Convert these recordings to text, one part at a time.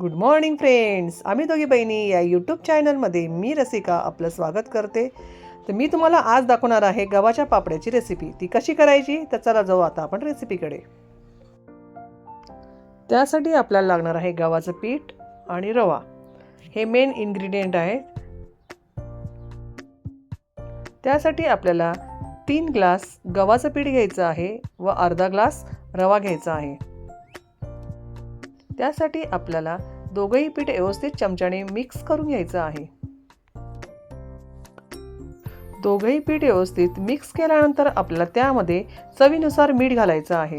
Good morning friends आम्ही दोघी बहिणी या यूट्यूब चॅनलमध्ये मी रसिका आपलं स्वागत करते. तर मी तुम्हाला आज दाखवणार आहे गव्हाच्या पापड्याची रेसिपी ती कशी करायची? तर चला जाऊ आता आपण रेसिपीकडे त्यासाठी आपल्याला लागणार आहे गव्हाचं पीठ आणि रवा. हे मेन इन्ग्रेडियंट आहे. त्यासाठी आपल्याला तीन ग्लास गव्हाचं पीठ घ्यायचं आहे व अर्धा ग्लास रवा घ्यायचा आहे. त्यासाठी आपल्याला दोघंही पीठ व्यवस्थित चमच्याने मिक्स करून घ्यायचं आहे. दोघंही पीठ व्यवस्थित मिक्स केल्यानंतर आपल्याला त्यामध्ये चवीनुसार मीठ घालायचं आहे.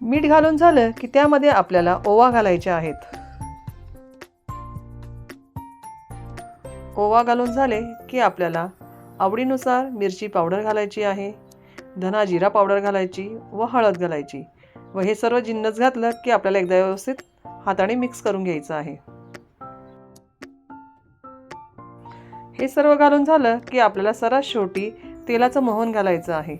मीठ घालून झालं की त्यामध्ये आपल्याला ओवा घालायचे आहेत. ओवा घालून झाले की आपल्याला आवडीनुसार मिरची पावडर घालायची आहे. धना जिरा पावडर घालायची व हळद घालायची व हे सर्व जिन्नस घातलं की आपल्याला एकदा व्यवस्थित हाताने मिक्स करून घ्यायचं आहे. हे सर्व घालून झालं की आपल्याला सर्वात शेवटी तेलाचं मोहन घालायचं आहे.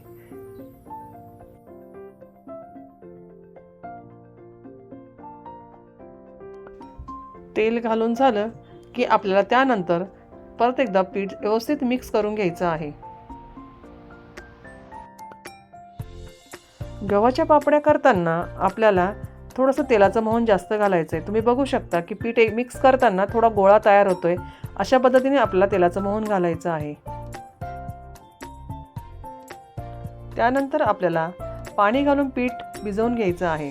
तेल घालून झालं की आपल्याला त्यानंतर परत एकदा पीठ व्यवस्थित मिक्स करून घ्यायचं आहे. गव्हाच्या पापड्या करताना आपल्याला थोडंसं तेलाचं मोहन जास्त घालायचं आहे तुम्ही बघू शकता की पीठ एक मिक्स करताना थोडा गोळा तयार होतो आहे अशा पद्धतीने आपल्याला तेलाचं मोहन घालायचं आहे. त्यानंतर आपल्याला पाणी घालून पीठ भिजवून घ्यायचं आहे.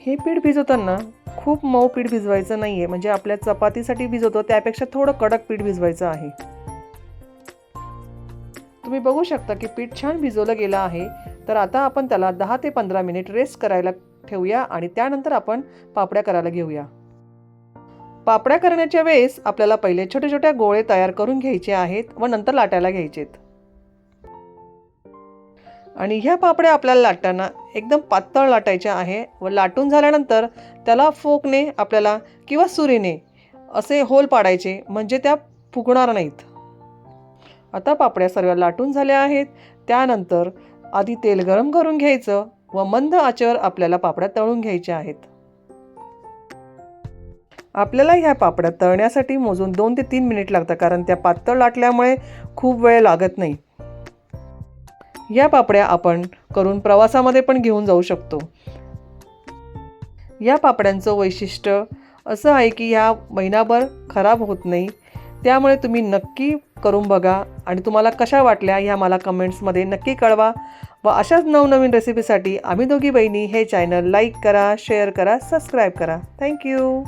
हे पीठ भिजवताना खूप मऊ पीठ भिजवायचं नाही आहे म्हणजे आपल्या चपातीसाठी भिजवतो त्यापेक्षा थोडं कडक पीठ भिजवायचं आहे. तुम्ही बघू शकता की पीठ छान भिजवलं गेलं आहे. तर आता आपण त्याला दहा ते पंधरा मिनिट रेस्ट करायला ठेवूया आणि त्यानंतर आपण पापड्या करायला घेऊया. पापड्या करण्याच्या वेळेस आपल्याला पहिले छोटे छोट्या गोळे तयार करून घ्यायचे आहेत व नंतर लाटायला घ्यायचेत. आणि ह्या पापड्या आपल्याला लाटताना एकदम पातळ लाटायच्या आहे व लाटून झाल्यानंतर त्याला फोकने आपल्याला किंवा सुरीने असे होल पाडायचे म्हणजे त्या फुगणार नाहीत. आता पापड्या सर्व लाटून झाल्या आहेत. त्यानंतर आधी तेल गरम करून घ्यायचं व मंद आचेवर आपल्याला पापड्या तळून घ्यायच्या आहेत. आपल्याला ह्या पापड्या तळण्यासाठी मोजून दोन ते तीन मिनिट लागतात कारण त्या पातळ लाटल्यामुळे खूप वेळ लागत नाही. या पापड्या आपण करून प्रवासामध्ये पण घेऊन जाऊ शकतो. या पापड्यांचं वैशिष्ट्य असं आहे की ह्या महिनाभर खराब होत नाही. त्यामुळे तुम्ही नक्की करून बघा. आणि तुम्हाला कशा वाटल्या ह्या मला कमेंट्समध्ये नक्की कळवा. व अशाच नवनवीन रेसिपीसाठी आम्ही दोघी बहिणी हे चॅनल लाईक करा शेअर करा सबस्क्राईब करा. Thank you